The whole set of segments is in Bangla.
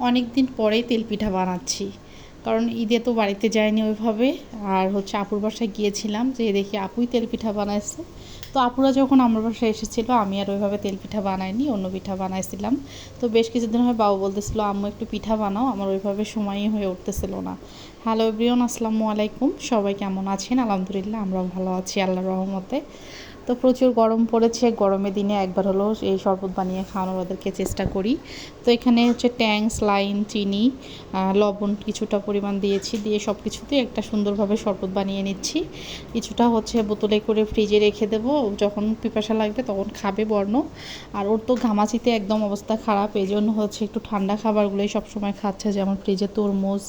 অনেক দিন পরেই তেল পিঠা বানাচ্ছি। কারণ ঈদে তো বাড়িতে যায়নি ওইভাবে। আর হচ্ছে আপুর বাসায় গিয়েছিলাম যে দেখি আপুই তেল পিঠা বানাইছে। তো আপুরা যখন আমার বাসায় এসেছিল, আমি আর ওইভাবে তেল পিঠা বানাইনি, অন্য পিঠা বানাইছিলাম। তো বেশ কিছুদিন হয় বাবু বলতেছিল, আম্মু, একটু পিঠা বানাও। আমার ওইভাবে সময়ই হয়ে উঠতেছিল না। হ্যালো এভরিওন আসসালামু আলাইকুম। সবাই কেমন আছেন? আলহামদুলিল্লাহ, আমরাও ভালো আছি, আল্লাহর রহমতে। তো প্রচুর গরম পড়েছে গরমের দিনে একবার হলো এই শরবত বানিয়ে খাওয়ানোর ওদেরকে চেষ্টা করি। তো এখানে হচ্ছে ট্যাং স্লাইন চিনি লবণ কিছুটা পরিমাণ দিয়েছি, দিয়ে সব কিছুতেই একটা সুন্দরভাবে শরবত বানিয়ে নিচ্ছি। কিছুটা হচ্ছে বোতলে করে ফ্রিজে রেখে দেবো, যখন পিপাসা লাগবে তখন খাবে বর্ণ। আর ওর তো ঘামাচিতে একদম অবস্থা খারাপ এই জন্য হচ্ছে একটু ঠান্ডা খাবারগুলোই সবসময় খাচ্ছে, যেমন ফ্রিজে তরমুজ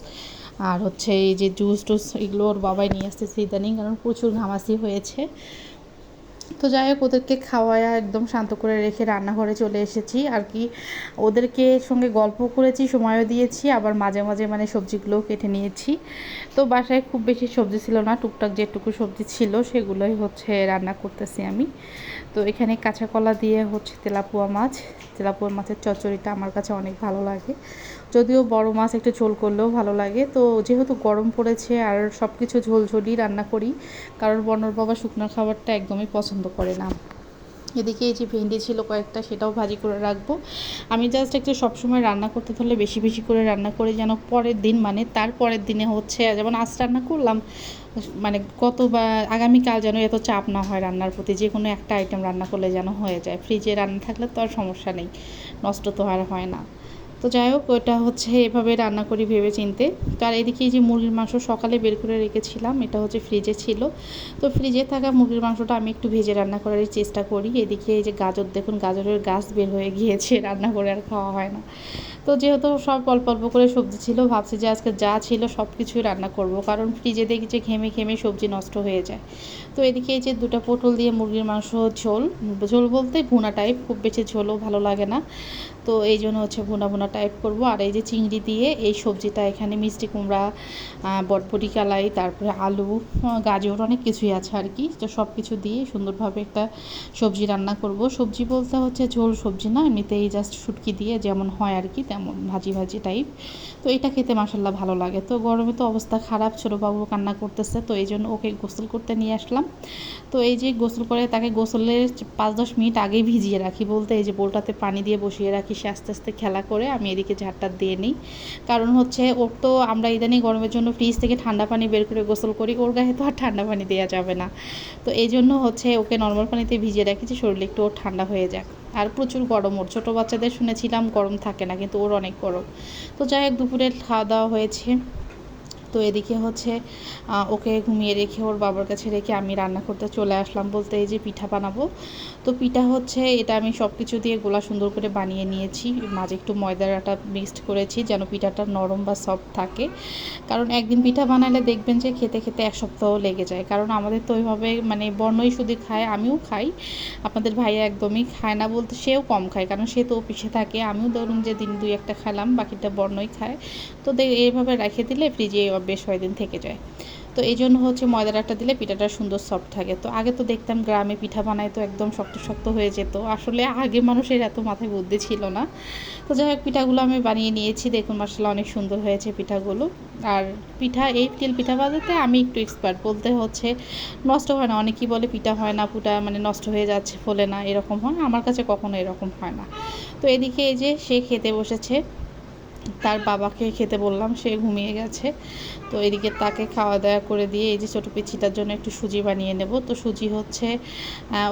আর হচ্ছে এই যে জুস টুস, এগুলো ওর বাবাই নিয়ে আসতেছে ইদানিং, কারণ প্রচুর ঘামাচি হয়েছে। তো যাই হোক, ওদেরকে খাওয়ায় একদম শান্ত করে রেখে রান্নাঘরে চলে এসেছি। আর কি, ওদেরকে সঙ্গে গল্প করেছি, সময়ও দিয়েছি, আবার মাঝে মাঝে মানে সবজিগুলোও কেটে নিয়েছি। তো বাসায় খুব বেশি সবজি ছিল না, টুকটাক যেটুকু সবজি ছিল সেগুলোই হচ্ছে রান্না করতেছি আমি। তো এখানে কাঁচা কলা দিয়ে হচ্ছে তেলাপুয়া মাছ। তেলাপুয়া মাছের চচ্চড়িটা আমার কাছে অনেক ভালো লাগে। যদিও বড় মাছ একটু ঝোল করলেও ভালো লাগে। তো যেহেতু গরম পড়েছে আর সব কিছু ঝোল ঝোলই রান্না করি, কারণ বনর বাবা শুকনো খাবারটা একদমই পছন্দ করে না। এদিকে এই যে ভেন্ডি ছিল কয়েকটা, সেটাও ভাজি করে রাখব। আমি জাস্ট একটু সবসময় রান্না করতে থাকলে বেশি বেশি করে রান্না করে যেন পরের দিন মানে তার পরের দিনে হচ্ছে, যেমন আজ রান্না করলাম মানে কত বা আগামীকাল যেন এত চাপ না হয় রান্নার প্রতি, যে কোনো একটা আইটেম রান্না করলে যেন হয়ে যায়। ফ্রিজে রান্না থাকলে তো আর সমস্যা নেই, নষ্ট তো আর হয় না। তো যাই হোক ওটা হচ্ছে এভাবে রান্না করি ভেবে চিনতে তো আর এদিকে যে মুরগির মাংস সকালে বের করে রেখেছিলাম, এটা হচ্ছে ফ্রিজে ছিল। তো ফ্রিজে থাকা মুরগির মাংসটা আমি একটু ভেজে রান্না করার চেষ্টা করি। এদিকে এই যে গাজর, দেখুন গাজরের গাছ বের হয়ে গিয়েছে, রান্না করে আর খাওয়া হয় না। তো যেহেতু সব অল্প অল্প করে সবজি ছিল, ভাবছি যে আজকে যা ছিল সব কিছুই রান্না করব। কারণ ফ্রিজে দেখি যে ঘেমে ঘেমে সবজি নষ্ট হয়ে যায়। তো এদিকে এই যে দুটো পটল দিয়ে মুরগির মাংস, ঝোল ঝোল বলতে ভুনা টাইপ খুব বেশি ঝোলও ভালো লাগে না। তো এই জন্য হচ্ছে ভুনা ভুনা টাইপ করব। আর এই যে চিংড়ি দিয়ে এই সবজিটা এখানে মিষ্টি কুমড়া বটবটি, কালাই, তারপরে আলু গাজর অনেক কিছুই আছে আর কি। তো সব কিছু দিয়ে সুন্দরভাবে একটা সবজি রান্না করব। সবজি বলতে হচ্ছে ঝোল সবজি না, এমনিতেই জাস্ট শুটকি দিয়ে যেমন হয় আর কি তেমন ভাজি ভাজি টাইপ তো এটা খেতে মাসাল্লাহ ভালো লাগে। তো গরমে তো অবস্থা খারাপ ছোটো বাবু কান্না করতেছে, তো এই জন্য ওকে গোসল করতে নিয়ে আসলাম। তো এই যে গোসল করে তাকে গোসলের পাঁচ দশ মিনিট আগেই ভিজিয়ে রাখি বলতে, এই যে বোলটাতে পানি দিয়ে বসিয়ে রাখি, সে আস্তে আস্তে খেলা করে, আমি এদিকে ঝাড়টা দিয়ে নিই। কারণ হচ্ছে ওর তো আমরা ইদানিং গরমের জন্য ফ্রিজ থেকে ঠান্ডা পানি বের করে গোসল করি, ওর গায়ে তো আর ঠান্ডা পানি দেওয়া যাবে না। তো এই জন্য হচ্ছে ওকে নর্মাল পানিতে ভিজিয়ে রাখি যে শরীরে একটু ওর ঠান্ডা হয়ে যাক। আর প্রচুর গরম ওর। ছোটো বাচ্চাদের শুনেছিলাম গরম থাকে না, কিন্তু ওর অনেক গরম। তো যাই হোক, দুপুরে খাওয়া দাওয়া হয়েছে। তো এদিকে হচ্ছে ওকে ঘুমিয়ে রেখে ওর বাবার কাছে রেখে আমি রান্না করতে চলে আসলাম বলতে এই যে পিঠা বানাবো। তো পিঠা হচ্ছে, এটা আমি সব কিছু দিয়ে গোলা সুন্দর করে বানিয়ে নিয়েছি। মাঝে একটু ময়দার আটা মিক্সড করেছি যেন পিঠাটা নরম বা সফট থাকে। কারণ একদিন পিঠা বানালে দেখবেন যে খেতে খেতে এক সপ্তাহ লেগে যায়। কারণ আমাদের তো ওইভাবে মানে বর্ণই শুধু খায়, আমিও খাই। আপনাদের ভাইয়া একদমই খায় না বলতে সেও কম খায়, কারণ সে তো অফিসে থাকে। আমিও ধরুন যে দিন দুই একটা খেলাম বাকিটা বর্ণই খায়। তো এইভাবে রেখে দিলে ফ্রিজে বেশ কয়েকদিন থেকে যায়। তো এই জন্য হচ্ছে ময়দার আটা দিলে পিঠাটা সুন্দর সফট থাকে। তো আগে তো দেখতাম গ্রামে পিঠা বানায় তো একদম শক্ত শক্ত হয়ে যেত। আসলে আগে মানুষের এত মাথায় বুদ্ধি ছিল না। তো যাই হোক, পিঠাগুলো আমি বানিয়ে নিয়েছি। দেখুন মাসাল্লাহ অনেক সুন্দর হয়েছে পিঠাগুলো। আর পিঠা, এই তেল পিঠা বাজাতে আমি একটু এক্সপার্ট বলতে হচ্ছে, নষ্ট হয় না। অনেকেই বলে পিঠা হয় না, পুটা মানে নষ্ট হয়ে যাচ্ছে, ফলে না, এরকম হয় আমার কাছে কখনো এরকম হয় না। তো এদিকে এই যে সে খেতে বসেছে। তার বাবাকে খেতে বললাম, সে ঘুমিয়ে গেছে। তো এদিকে তাকে খাওয়া দাওয়া করে দিয়ে এই যে ছোটো পিছিটার জন্য একটু সুজি বানিয়ে নেব। তো সুজি হচ্ছে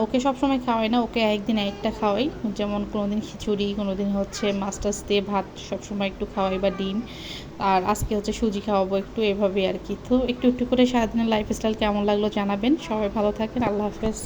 ওকে সবসময় খাওয়াই না, ওকে একদিন একটা খাওয়াই। যেমন কোনো দিন খিচুড়ি কোনো দিন হচ্ছে টাছ দিয়ে ভাত সবসময় একটু খাওয়াই বা ডিম। আর আজকে হচ্ছে সুজি খাওয়াবো একটু এভাবে আর কি। তো একটু একটু করে সারাদিনের লাইফ স্টাইল কেমন লাগল জানাবেন। সবাই ভালো থাকেন, আল্লাহ হাফেজ।